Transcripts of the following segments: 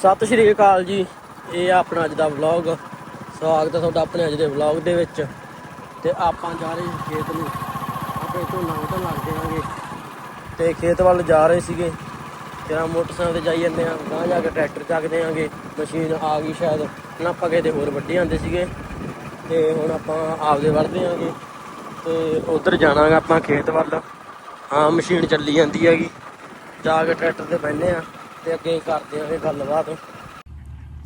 ਸਤਿ ਸ਼੍ਰੀ ਅਕਾਲ ਜੀ। ਇਹ ਆ ਆਪਣਾ ਅੱਜ ਦਾ ਵਲੌਗ ਸਵਾਗਤ ਹੈ ਤੁਹਾਡਾ ਆਪਣੇ ਅੱਜ ਦੇ ਵਲੌਗ ਦੇ ਵਿੱਚ। ਤੇ ਆਪਾਂ ਜਾ ਰਹੇ ਸੀ ਖੇਤ ਨੂੰ। ਆਪਣੇ ਝੋਨਾ ਵੱਢਣ ਲੱਗ ਜਾਵਾਂਗੇ। ਤੇ ਖੇਤ ਵੱਲ ਜਾ ਰਹੇ ਸੀਗੇ। ਤੇਰਾ ਮੋਟਰਸਾਈਕਲ ਤੇ ਜਾਈ ਜਾਂਦੇ ਆ। ਗਾਂ ਜਾ ਕੇ ਟਰੈਕਟਰ ਚੱਕਦੇ ਆਂਗੇ ਮਸ਼ੀਨ ਆ ਗਈ ਸ਼ਾਇਦ। ਨਾ ਆਪਾਂ ਕਿਤੇ ਹੋਰ ਵੱਢੀ ਜਾਂਦੇ ਸੀਗੇ। ਤੇ ਹੁਣ ਆਪਾਂ ਆਪਦੇ ਵੱਢਦੇ ਆਂਗੇ। ਤੇ ਉਧਰ ਜਾਣਾਗਾ ਆਪਾਂ ਖੇਤ ਵੱਲ। ਹਾਂ, ਮਸ਼ੀਨ ਚੱਲੀ ਜਾਂਦੀ ਹੈਗੀ। ਜਾ ਕੇ ਟਰੈਕਟਰ ਤੇ ਬੈਠਨੇ ਆ। ਤੇ ਅੱਗੇ ਕਰਦੇ ਆਂਗੇ ਗੱਲਬਾਤ।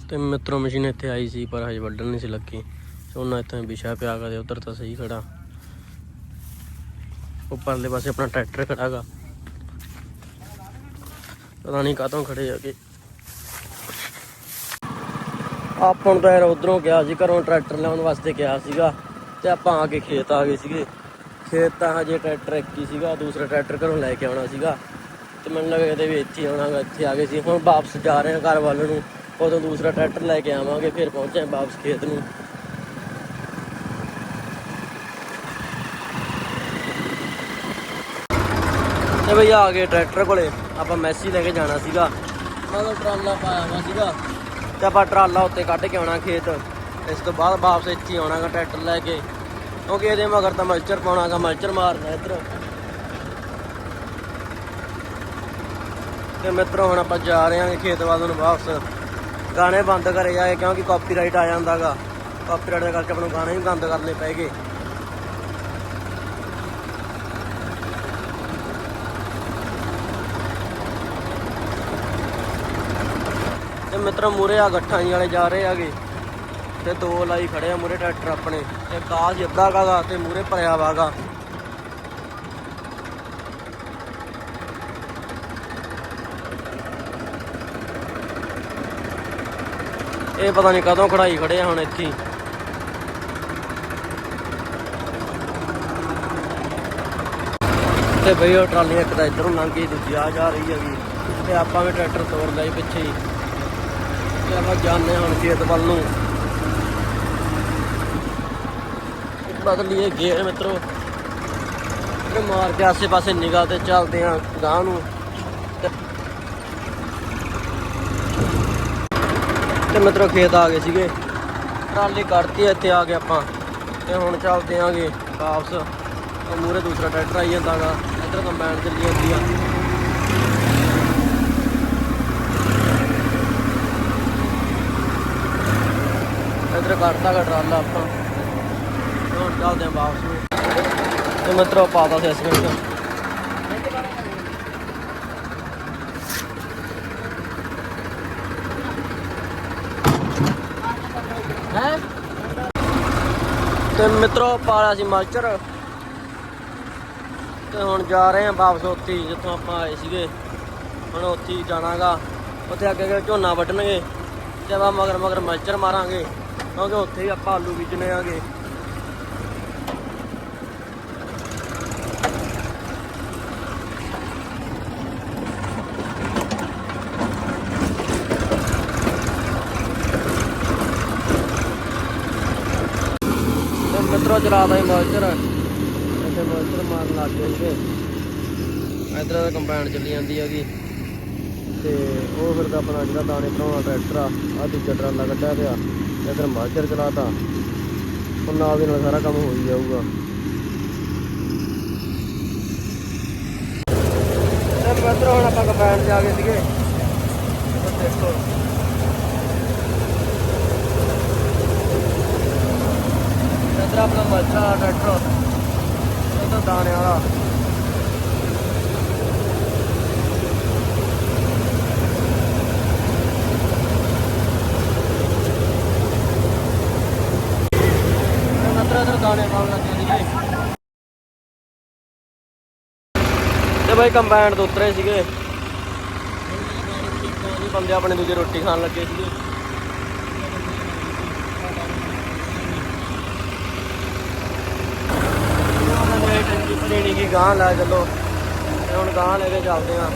ਤੇ ਮਿੱਤਰੋ, ਮਸ਼ੀਨ ਇੱਥੇ ਆਈ ਸੀ, ਪਰ ਹਜੇ ਵੱਢਣ ਨਹੀਂ ਸੀ ਲੱਗੀ। ਝੋਨਾ ਇੱਥੇ ਵਿਛਾ ਪਿਆ ਕਦੇ ਉਧਰ ਤਾਂ ਸਹੀ ਖੜਾ। ਉੱਪਰਲੇ ਪਾਸੇ ਆਪਣਾ ਟਰੈਕਟਰ ਖੜਾਗਾ ਪਤਾ ਨਹੀਂ ਕਾਹਤੋਂ ਖੜੇ ਆ ਕੇ। ਆਪਾਂ ਨੂੰ ਤਾਂ ਯਾਰ ਉਧਰੋਂ ਗਿਆ ਸੀ, ਘਰੋਂ ਟਰੈਕਟਰ ਲਿਆਉਣ ਵਾਸਤੇ ਗਿਆ ਸੀਗਾ। ਤੇ ਆਪਾਂ ਆ ਕੇ ਖੇਤ ਆ ਗਏ ਸੀਗੇ। ਖੇਤ ਤਾਂ ਹਜੇ ਟਰੈਕਟਰ ਇੱਕ ਹੀ ਸੀਗਾ, ਦੂਸਰਾ ਟਰੈਕਟਰ ਘਰੋਂ ਲੈ ਕੇ ਆਉਣਾ ਸੀਗਾ। ਤੇ ਮੈਨੂੰ ਲੱਗਾ ਕਿਤੇ ਵੀ ਇੱਥੇ ਹੀ ਆਉਣਾ ਗਾ ਇੱਥੇ ਆ ਗਏ ਸੀ। ਹੁਣ ਵਾਪਸ ਜਾ ਰਹੇ ਹਾਂ ਘਰ ਵੱਲ ਨੂੰ। ਉਦੋਂ ਦੂਸਰਾ ਟਰੈਕਟਰ ਲੈ ਕੇ ਆਵਾਂਗੇ ਫਿਰ ਪਹੁੰਚੇ ਵਾਪਸ ਖੇਤ ਨੂੰ। ਤੇ ਬਈ ਆ ਗਏ ਟਰੈਕਟਰ ਕੋਲੇ। ਆਪਾਂ ਮੈਸੀ ਲੈ ਕੇ ਜਾਣਾ ਸੀਗਾ। ਮਗਰ ਟਰਾਲਾ ਪਾਇਆ ਹੋਇਆ ਸੀਗਾ। ਤੇ ਆਪਾਂ ਟਰਾਲਾ ਉੱਤੇ ਕੱਢ ਕੇ ਆਉਣਾ ਖੇਤ। ਇਸ ਤੋਂ ਬਾਅਦ ਵਾਪਸ ਇੱਥੇ ਆਉਣਾਗਾ ਟਰੈਕਟਰ ਲੈ ਕੇ। ਕਿਉਂਕਿ ਇਹਦੇ ਮਗਰ ਤਾਂ ਮਲਚਰ ਪਾਉਣਾਗਾ ਮਲਚਰ ਮਾਰਨਾ ਇੱਧਰ। ਤੇ ਮਿੱਤਰੋ, ਹੁਣ ਆਪਾਂ ਜਾ ਰਹੇ ਹਾਂ ਖੇਤ ਵੱਲ ਨੂੰ ਵਾਪਸ। ਗਾਣੇ ਬੰਦ ਕਰੇ ਜਾਏ, ਕਿਉਂਕਿ ਕਾਪੀਰਾਈਟ ਆ ਜਾਂਦਾਗਾ। ਕਾਪੀਰਾਈਟ ਦੇ ਕਰਕੇ ਆਪਾਂ ਨੂੰ ਗਾਣੇ ਵੀ ਬੰਦ ਕਰਨੇ ਪੈਗੇ ਤੇ ਮਿੱਤਰੋ ਮੂਰੇ ਆ ਗੱਠਾਂ ਜੀ ਵਾਲੇ ਜਾ ਰਹੇ ਆਗੇ ਤੇ ਦੋ ਲਾਈ ਖੜੇ ਆ ਮੂਰੇ ਟਰੈਕਟਰ ਆਪਣੇ। ਤੇ ਕਾਜ ਅੱਧਾ ਕਾਗਾ ਤੇ ਮੂਰੇ ਭਰਿਆ ਵਾਗਾ। ਇਹ ਪਤਾ ਨਹੀਂ ਕਦੋਂ ਖੜਾਈ ਖੜੇ ਆ ਹੁਣ ਇੱਥੇ ਤੇ ਬਈ ਉਹ ਟਰਾਲੀ ਇੱਕ ਤਾਂ ਇੱਧਰੋਂ ਲੰਘ ਗਈ, ਦੂਜੀ ਆ ਜਾ ਰਹੀ ਹੈਗੀ। ਤੇ ਆਪਾਂ ਵੀ ਟਰੈਕਟਰ ਤੋੜ ਲਿਆ ਪਿੱਛੇ ਹੀ। ਤੇ ਆਪਾਂ ਜਾਂਦੇ ਹਾਂ ਹੁਣ ਖੇਤ ਵੱਲ ਨੂੰ। ਬਦਲੀਏ ਗੇਅਰ ਮਿੱਤਰੋ। ਮਾਰ ਕੇ ਆਸੇ ਪਾਸੇ ਨਿਗਾਹ ਤੇ ਚੱਲਦੇ ਆ ਗਾਂ ਨੂੰ। ਤੇ ਮਿੱਤਰੋ ਖੇਤ ਆ ਗਏ ਸੀਗੇ। ਟਰਾਲੀ ਕੱਢਤੀ ਇੱਥੇ ਆ ਗਏ ਆਪਾਂ। ਤੇ ਹੁਣ ਚੱਲਦੇ ਆਂਗੇ ਵਾਪਸ। ਉਹ ਮੂਰੇ ਦੂਸਰਾ ਟਰੈਕਟਰ ਆਈ ਜਾਂਦਾਗਾ ਇੱਧਰ ਕੰਬਾਈਨ ਚੱਲੀ ਜਾਂਦੀ ਆ। ਇੱਧਰ ਕੱਢਤਾਗਾ ਟਰਾਲਾ ਆਪਾਂ। ਹੁਣ ਚੱਲਦੇ ਆਂ ਵਾਪਸ ਨੂੰ। ਤੇ ਮਿੱਤਰੋ ਪਾਤਾ ਸੀ ਐਸਮੈਂਟ ਹੈ। ਤੇ ਮਿੱਤਰੋ ਪਾਲਿਆ ਸੀ ਮਲਚਰ। ਤੇ ਹੁਣ ਜਾ ਰਹੇ ਹਾਂ ਵਾਪਸ ਉੱਥੇ ਹੀ ਜਿੱਥੋਂ ਆਪਾਂ ਆਏ ਸੀਗੇ। ਹੁਣ ਉੱਥੇ ਹੀ ਜਾਣਾਗਾ। ਉੱਥੇ ਅੱਗੇ ਅੱਗੇ ਝੋਨਾ ਵੱਢਣਗੇ। ਤੇ ਆਪਾਂ ਮਗਰ ਮਗਰ ਮਾਸਟਰ ਮਾਰਾਂਗੇ। ਕਿਉਂਕਿ ਉੱਥੇ ਹੀ ਆਪਾਂ ਆਲੂ ਬੀਜਣੇ ਆਗੇ। ਚਲਾ ਮਿੱਤਰੋ ਚਲਾਦਾ ਹੀ ਮਲਚਰ ਇੱਥੇ ਮਲਚਰ ਮਾਰਨ ਲੱਗ ਗਏ ਸੀਗੇ। ਇਧਰ ਦਾ ਕੰਬਾਈਨ ਚੱਲੀ ਜਾਂਦੀ ਹੈਗੀ। ਤੇ ਉਹ ਫਿਰ ਤਾਂ ਆਪਣਾ ਜਿਹੜਾ ਦਾਣੇ ਭਰਾਉਣਾ ਟਰੈਕਟਰ ਆ ਆ ਦੂਜਾ ਟਰਾਲਾ ਕੱਢਿਆ ਪਿਆ। ਇਧਰ ਮਲਚਰ ਚਲਾਤਾ। ਹੁਣ ਨਾਲ ਦੀ ਨਾਲ ਸਾਰਾ ਕੰਮ ਹੋ ਹੀ ਜਾਊਗਾ। ਤੇ ਮਿੱਤਰੋ, ਹੁਣ ਆਪਾਂ ਕੰਬਾਈਨ 'ਚ ਆ ਸੀਗੇ। ਦੇਖੋ। ਇੱਧਰ ਆਪਣਾ ਮਲਚਰ ਵਾਲਾ ਟਰੈਕਟਰ ਇੱਧਰ ਦਾਣੇ ਵਾਲਾ। ਇੱਧਰ ਲੱਗੇ ਸੀਗੇ। ਤੇ ਬਾਈ ਕੰਬਾਈਨ ਤੋਂ ਉਤਰੇ ਸੀਗੇ। ਬੰਦੇ ਆਪਣੇ ਦੂਜੇ ਰੋਟੀ ਖਾਣ ਲੱਗੇ ਸੀਗੇ। ਟੈਂਕੀ ਭਰੇਣੀ ਕੀ ਗਾਂ ਲੈ ਚੱਲੋ। ਤੇ ਹੁਣ ਗਾਂ ਲੈ ਕੇ ਚੱਲਦੇ ਆ।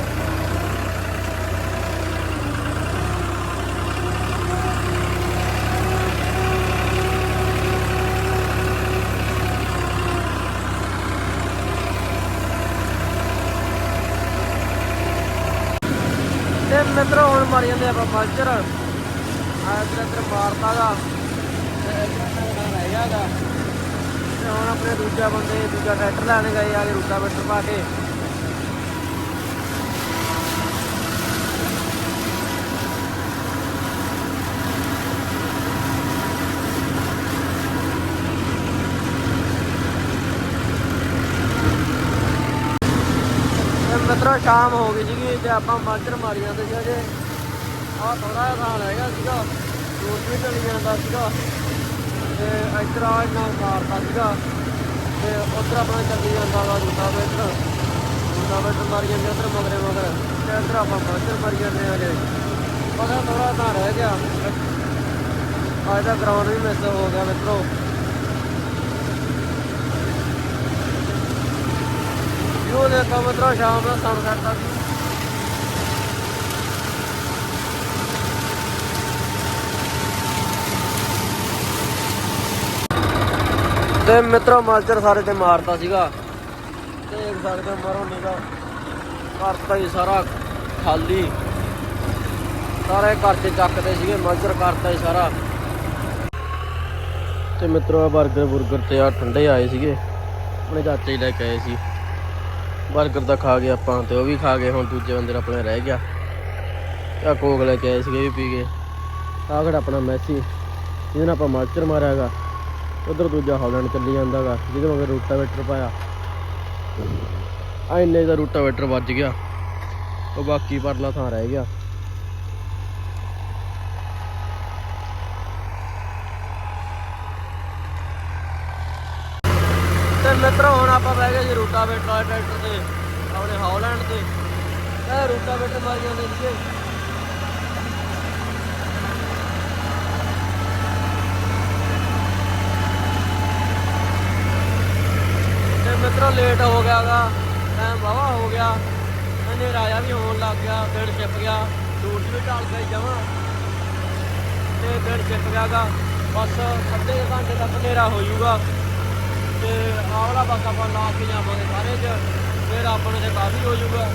ਤੇ ਮਿੱਤਰੋ, ਹੁਣ ਮਾਰੀ ਜਾਂਦੇ ਆਪਾਂ ਪੰਚਰ। ਆ ਇੱਧਰ ਇੱਧਰ ਮਾਰਤਾਗਾ ਤੇ ਇੱਧਰ ਰਹਿ ਗਿਆਗਾ ਤੇ ਹੁਣ ਆਪਣੇ ਦੂਜਾ ਬੰਦੇ, ਦੂਜਾ ਟਰੈਕਟਰ ਲੈਣ ਗਏ ਆ, ਰੂਟਾ ਬੈਟਰ ਪਾ ਕੇ। ਤੇ ਮਿੱਤਰੋ, ਸ਼ਾਮ ਹੋ ਗਈ ਸੀਗੀ ਤੇ ਆਪਾਂ ਮਾਝਰ ਮਾਰੀ ਜਾਂਦੇ ਸੀ ਅਜੇ ਆ ਥੋੜਾ ਜਿਹਾ ਥਾਂ ਰਹਿ ਸੀਗਾ ਦੂਰ ਵੀ ਚਲੀ ਜਾਂਦਾ ਸੀਗਾ। ਤੇ ਇੱਧਰ ਆ ਇੰਨਾ ਮਾਰਦਾ ਸੀਗਾ ਤੇ ਉੱਧਰ ਆਪਣਾ ਚੱਲੀ ਜਾਂਦਾ ਵਾ ਦੂਜਾ ਬੈਟਰ ਦੂਜਾ ਬੈਟਰ ਮਾਰੀ ਜਾਂਦੇ ਉੱਧਰ ਮਗਰੇ ਮਗਰ ਤੇ ਇੱਧਰ ਆਪਾਂ ਮਾਝਰ ਮਾਰੀ ਜਾਂਦੇ ਆ ਜੇ ਪਤਾ ਥੋੜਾ ਥਾਂ ਰਹਿ ਗਿਆ। ਅੱਜ ਦਾ ਗਰਾਊਂਡ ਵੀ ਮਿਸ ਹੋ ਗਿਆ ਮਿੱਤਰੋ। ਵਿਊ ਦੇਖੋ ਮਿੱਤਰੋ, ਸ਼ਾਮ ਦਾ ਸਨਸੈਟ ਦਾ ਤੇ ਮਿੱਤਰੋ ਮਾਸਟਰ ਸਾਰੇ ਤੇ ਮਾਰਤਾ ਸੀਗਾ। ਦੇਖ ਸਕਦੇ ਹੋ ਮਰੋ ਨੀਗਾ ਕਰਤਾ ਹੀ ਸਾਰਾ ਖਾਲੀ। ਸਾਰੇ ਘਰ ਤੇ ਚੱਕਦੇ ਸੀਗੇ ਮਾਸਟਰ ਕਰਤਾ ਹੀ ਸਾਰਾ। ਤੇ ਮਿੱਤਰੋ ਆ 버ਗਰ ਬੁਰਗਰ ਤੇ ਆ ਠੰਡੇ ਆਏ ਸੀਗੇ। ਆਪਣੇ ਚਾਚੇ ਹੀ ਲੈ ਕੇ ਆਏ ਸੀ। 버ਗਰ ਦਾ ਖਾ ਗਏ ਆਪਾਂ ਤੇ ਉਹ ਵੀ ਖਾ ਗਏ, ਹੁਣ ਦੂਜੇ ਬੰਦੇ ਦਾ ਆਪਣੇ ਰਹਿ ਗਿਆ। ਆ ਕੋਕ ਲੈ ਕੇ ਆਏ ਸੀਗੇ ਇਹ ਵੀ ਪੀ ਗਏ ਆਹ ਆਪਣਾ ਮੈਸੀ, ਜਿਹਦੇ ਨਾਲ ਆਪਾਂ ਮਾਸਟਰ ਮਾਰਿਆਗਾ ਉਧਰ ਦੂਜਾ ਹਾਲੈਂਡ ਚੱਲੀ ਜਾਂਦਾਗਾ, ਜਿਹਦੇ ਮਗਰ ਰੂਟਾਵੇਟਰ ਪਾਇਆ। ਆ ਇੰਨੇ ਦਾ ਰੂਟਾਵੇਟਰ ਵੱਜ ਗਿਆ। ਉਹ ਬਾਕੀ ਪਰਲਾ ਥਾਂ ਰਹਿ ਗਿਆ। ਤੇ ਮਿੱਤਰੋ, ਹੁਣ ਆਪਾਂ ਬਹਿ ਗਏ ਜੀ ਰੂਟਾਵੇਟਰ ਟਰੈਕਟਰ ਤੇ, ਆਪਣੇ ਹਾਲੈਂਡ ਤੇ। ਇਹ ਰੂਟਾਵੇਟਰ ਮਾਰ ਜਾਂਦੇ ਸੀਗੇ ਮਿੱਤਰੋ ਲੇਟ ਹੋ ਗਿਆਗਾ ਟਾਈਮ ਵਾਵਾ ਹੋ ਗਿਆ। ਇਹਨੇ ਰਾਜਾ ਵੀ ਹੋਣ ਲੱਗ ਗਿਆ, ਦਿਨ ਛਿਪ ਗਿਆ। ਸੂਰਜ ਵੀ ਢਲ ਗਿਆ ਜਮਾ ਤੇ ਦਿਨ ਛਿਪ ਗਿਆਗਾ ਬਸ ਅੱਧੇ ਘੰਟੇ ਤੱਕ ਹਨੇਰਾ ਹੋ ਜਾਊਗਾ। ਤੇ ਆਵਲਾ ਬਸ ਆਪਾਂ ਲਾ ਕੇ ਜਾਵਾਂਗੇ ਸਾਰੇ ਚ। ਫਿਰ ਆਪਣੇ ਤੇ ਕਾਫੀ ਹੋ ਜਾਊਗਾ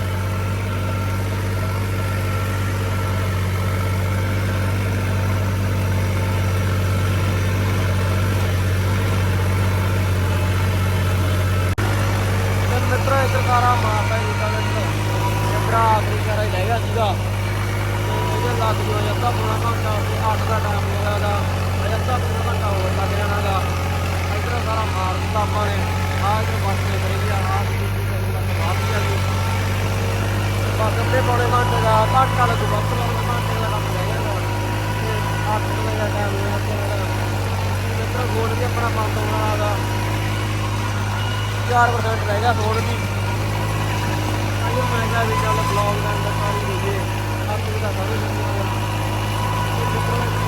ਤੇ ਸਾਰਾ ਇੱਕ ਮਾਰਦਾ ਹੀ ਤਾਂ ਮਿੱਤਰ ਆਖਰੀ ਸਾਰਾ ਹੀ ਰਹਿ ਗਿਆ ਸੀਗਾ। ਤੇ ਇਹਦੇ ਲੱਗ ਜੋ ਅੱਧਾ ਪੌਣਾ ਘੰਟਾ ਤੇ 8 ਦਾ ਟਾਈਮ ਹੋ ਗਿਆ ਦਾ ਅਜੇ ਅੱਧਾ ਘੰਟਾ ਹੋਰ ਲੱਗ ਜਾਣਾ ਜਾਣਾਗਾ ਇਧਰ ਸਾਰਾ ਮਾਰ ਦਿੱਤਾ ਆਪਾਂ ਨੇ। ਆਹ ਇਧਰ ਬੱਸ ਨੇ ਕਰੀ ਗਿਆ ਆਹ ਦੂਜੀ ਕਰੀ ਲੱਗ ਬਾਹਰ ਵੀ ਆ ਬਸ ਅੱਧੇ ਪੌਣੇ ਘੰਟੇ ਦਾ ਘੰਟਾ ਲੱਗੂ, ਬਸ ਪੌਣੇ ਘੰਟੇ ਦਾ ਕੰਮ ਰਹਿ ਗਿਆ ਤੇ 8 ਵਜੇ ਦਾ ਟਾਈਮ ਹੋ ਗਿਆ ਮਿੱਤਰ ਗੋਲ ਵੀ ਆਪਣਾ ਬੰਦ ਹੋਣ ਵਾਲਾ ਦਾ 4% ਰਹਿ ਗਿਆ ਹੋਰ ਦੀ ਉਹ ਮੈਂ ਕਿਹਾ ਵੀ ਚੱਲ ਬਲੌਗ ਦਾ ਸਾਰੀ ਰਹੀਏ ਆਪੂ ਦਾ ਸਾਰੇ ਮਿੱਤਰਾਂ